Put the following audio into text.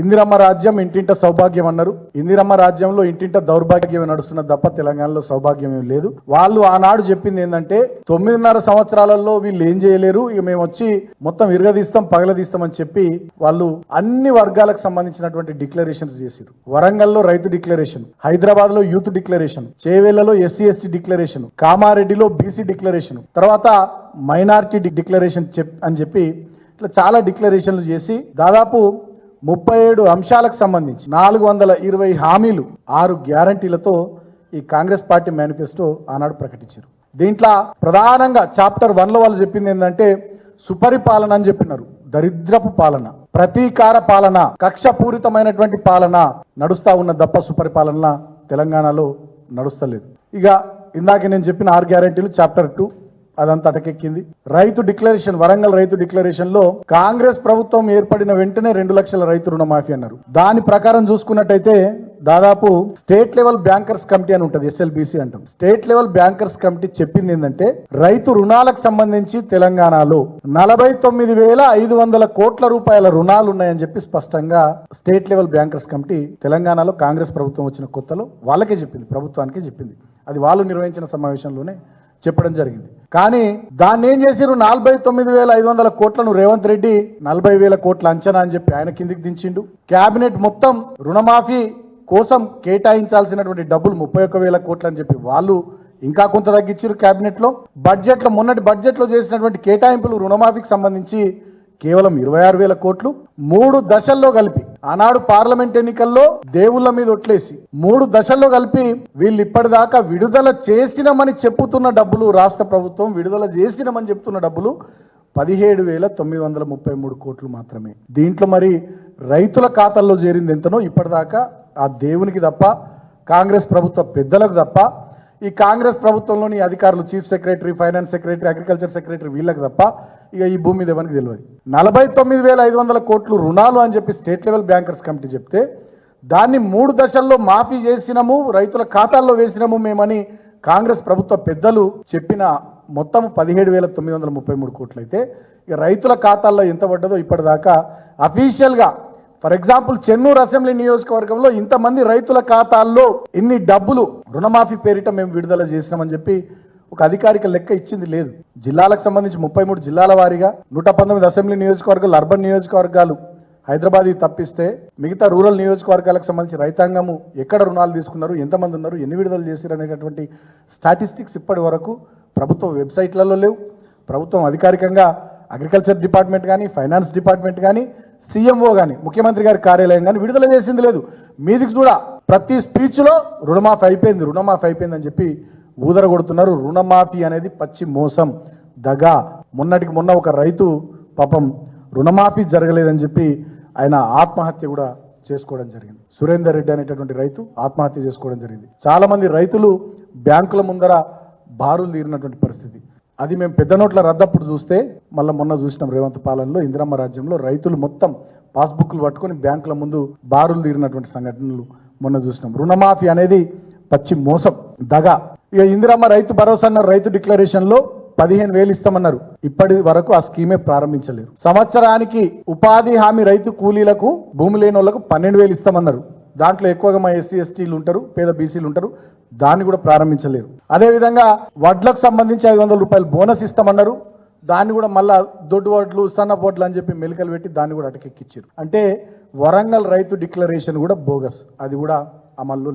ఇందిరమ్మ రాజ్యం ఇంటింట సౌభాగ్యం అన్నారు. ఇందిరమ్మ రాజ్యంలో ఇంటింట దౌర్భాగ్యం నడుస్తున్న తప్ప తెలంగాణలో సౌభాగ్యం ఏం లేదు. వాళ్ళు ఆనాడు చెప్పింది ఏంటంటే తొమ్మిదిన్నర సంవత్సరాలలో వీళ్ళు ఏం చేయలేరు ఇక మేము వచ్చి మొత్తం ఇరగదీస్తాం పగలదీస్తాం అని చెప్పి వాళ్ళు అన్ని వర్గాలకు సంబంధించినటువంటి డిక్లరేషన్స్ చేశారు వరంగల్లో రైతు డిక్లరేషన్ హైదరాబాద్లో యూత్ డిక్లరేషన్ చేవేళ్ళలో ఎస్సీ ఎస్టీ డిక్లరేషన్ కామారెడ్డిలో బీసీ డిక్లరేషన్ తర్వాత మైనారిటీ డిక్లరేషన్ చెప్ అని చెప్పి ఇట్లా చాలా డిక్లరేషన్లు చేసి దాదాపు ముప్పై ఏడు అంశాలకు సంబంధించి నాలుగు వందల ఇరవై హామీలు ఆరు గ్యారంటీలతో ఈ కాంగ్రెస్ పార్టీ మేనిఫెస్టో ఆనాడు ప్రకటించారు. దీంట్లో ప్రధానంగా చాప్టర్ వన్లో వాళ్ళు చెప్పింది ఏంటంటే సుపరిపాలన అని చెప్పినారు. దరిద్రపు పాలన ప్రతీకార పాలన కక్షపూరితమైనటువంటి పాలన నడుస్తా ఉన్న దప్ప సుపరిపాలన తెలంగాణలో నడుస్తలేదు. ఇక ఇందాక నేను చెప్పిన ఆరు గ్యారెంటీలు చాప్టర్ టూ అదంతా అటకెక్కింది. రైతు డిక్లరేషన్ వరంగల్ రైతు డిక్లరేషన్లో కాంగ్రెస్ ప్రభుత్వం ఏర్పడిన వెంటనే రెండు లక్షల రైతు రుణమాఫీ అన్నారు. దాని ప్రకారం చూసుకున్నట్టయితే దాదాపు స్టేట్ లెవెల్ బ్యాంకర్స్ కమిటీ అని ఉంటుంది ఎస్ఎల్బిసి అంటాం. స్టేట్ లెవెల్ బ్యాంకర్స్ కమిటీ చెప్పింది ఏంటంటే రైతు రుణాలకు సంబంధించి తెలంగాణలో నలభై తొమ్మిది వేల ఐదు వందల కోట్ల రూపాయల రుణాలు ఉన్నాయని చెప్పి స్పష్టంగా స్టేట్ లెవెల్ బ్యాంకర్స్ కమిటీ తెలంగాణలో కాంగ్రెస్ ప్రభుత్వం వచ్చిన కొత్తలో వాళ్ళకే చెప్పింది ప్రభుత్వానికే చెప్పింది. అది వాళ్ళు నిర్వహించిన సమావేశంలోనే చెప్పడం జరిగింది. కానీ దాన్ని ఏం చేసిరు నలభై తొమ్మిది వేల ఐదు వందల కోట్లను రేవంత్ రెడ్డి నలభై వేల కోట్ల అంచనా అని చెప్పి ఆయన కిందికి దించిండు. కేబినెట్ మొత్తం రుణమాఫీ కోసం కేటాయించాల్సినటువంటి డబ్బులు ముప్పై ఒక్క వేల కోట్లు అని చెప్పి వాళ్ళు ఇంకా కొంత తగ్గించారు కేబినెట్లో బడ్జెట్లో మొన్నటి బడ్జెట్లో చేసినటువంటి కేటాయింపులు రుణమాఫీకి సంబంధించి కేవలం ఇరవై ఆరు వేల కోట్లు. మూడు దశల్లో కలిపి ఆనాడు పార్లమెంట్ ఎన్నికల్లో దేవుళ్ళ మీద ఒట్లేసి మూడు దశల్లో కలిపి వీళ్ళు ఇప్పటిదాకా విడుదల చేసినమని చెప్పుతున్న డబ్బులు రాష్ట్ర ప్రభుత్వం విడుదల చేసినమని చెప్తున్న డబ్బులు పదిహేడు వేల తొమ్మిది వందల ముప్పై మూడు కోట్లు మాత్రమే. దీంట్లో మరి రైతుల ఖాతాల్లో చేరింది ఎంతనో ఇప్పటిదాకా ఆ దేవునికి తప్ప కాంగ్రెస్ ప్రభుత్వ పెద్దలకు తప్ప ఈ కాంగ్రెస్ ప్రభుత్వంలోని అధికారులు chief secretary finance secretary agriculture secretary వీళ్ళకి తప్ప ఇక ఈ భూమి మీద ఎవరికి తెలియదు. నలభై తొమ్మిది వేల ఐదు వందల కోట్లు రుణాలు అని చెప్పి స్టేట్ లెవెల్ బ్యాంకర్స్ కమిటీ చెప్తే దాన్ని మూడు దశల్లో మాఫీ చేసినాము రైతుల ఖాతాల్లో వేసినాము మేమని కాంగ్రెస్ ప్రభుత్వ పెద్దలు చెప్పిన మొత్తం పదిహేడు వేల తొమ్మిది వందల ముప్పై మూడు కోట్లు అయితే ఇక రైతుల ఖాతాల్లో ఎంత పడ్డదో ఇప్పటిదాకా అఫీషియల్గా ఫర్ ఎగ్జాంపుల్ చెన్నూరు అసెంబ్లీ నియోజకవర్గంలో ఇంతమంది రైతుల ఖాతాల్లో ఇన్ని డబ్బులు రుణమాఫీ పేరిట మేము విడుదల చేసినామని చెప్పి ఒక అధికారిక లెక్క ఇచ్చింది లేదు. జిల్లాలకు సంబంధించి ముప్పై మూడు జిల్లాల వారీగా నూట పంతొమ్మిది అసెంబ్లీ నియోజకవర్గాలు అర్బన్ నియోజకవర్గాలు హైదరాబాద్ తప్పిస్తే మిగతా రూరల్ నియోజకవర్గాలకు సంబంధించి రైతాంగము ఎక్కడ రుణాలు తీసుకున్నారు ఎంతమంది ఉన్నారు ఎన్ని విడుదల చేశారు అనేటటువంటి స్టాటిస్టిక్స్ ఇప్పటి వరకు ప్రభుత్వ వెబ్సైట్లలో లేవు. ప్రభుత్వం అధికారికంగా అగ్రికల్చర్ డిపార్ట్మెంట్ కానీ ఫైనాన్స్ డిపార్ట్మెంట్ కానీ సీఎంఓ కానీ ముఖ్యమంత్రి గారి కార్యాలయం కానీ విడుదల చేసింది లేదు. మీదికి కూడా ప్రతి స్పీచ్లో రుణమాఫీ అయిపోయింది రుణమాఫీ అయిపోయింది అని చెప్పి ఊదర కొడుతున్నారు రుణమాఫీ అనేది పచ్చి మోసం దగా. మొన్నటికి మొన్న ఒక రైతు పాపం రుణమాఫీ జరగలేదని చెప్పి ఆయన ఆత్మహత్య కూడా చేసుకోవడం జరిగింది. సురేందర్ రెడ్డి అనేటటువంటి రైతు ఆత్మహత్య చేసుకోవడం జరిగింది. చాలా మంది రైతులు బ్యాంకుల ముందర బారులు తీరినటువంటి పరిస్థితి. అది మేము పెద్ద నోట్ల రద్దప్పుడు చూస్తే మళ్ళీ మొన్న చూసినాం రేవంత్ పాలనలో ఇందిరమ్మ రాజ్యంలో రైతులు మొత్తం పాస్బుక్లు పట్టుకొని బ్యాంకుల ముందు బారులు తీరినటువంటి సంఘటనలు మొన్న చూసినాం. రుణమాఫీ అనేది పచ్చి మోసం దగ. ఇక ఇందిరమ్మ రైతు భరోసా అన్న రైతు డిక్లరేషన్లో పదిహేను వేలు ఇస్తామన్నారు. ఇప్పటి వరకు ఆ స్కీమే ప్రారంభించలేరు సంవత్సరానికి ఉపాధి హామీ రైతు కూలీలకు భూమి లేని వాళ్ళకు పన్నెండు వేలు ఇస్తామన్నారు. దాంట్లో ఎక్కువగా మా ఎస్సీ ఎస్టీలు ఉంటారు పేద బీసీలు ఉంటారు. దాన్ని కూడా ప్రారంభించలేరు అదేవిధంగా వడ్లకు సంబంధించి ఐదు వందల రూపాయలు బోనస్ ఇస్తామన్నారు. దాన్ని కూడా మళ్ళా దొడ్డు వడ్లు సన్న వడ్లు అని చెప్పి మెలికలు పెట్టి దాన్ని కూడా అటకెక్కిచ్చారు. అంటే వరంగల్ రైతు డిక్లరేషన్ కూడా బోగస్. అది కూడా అమల్లో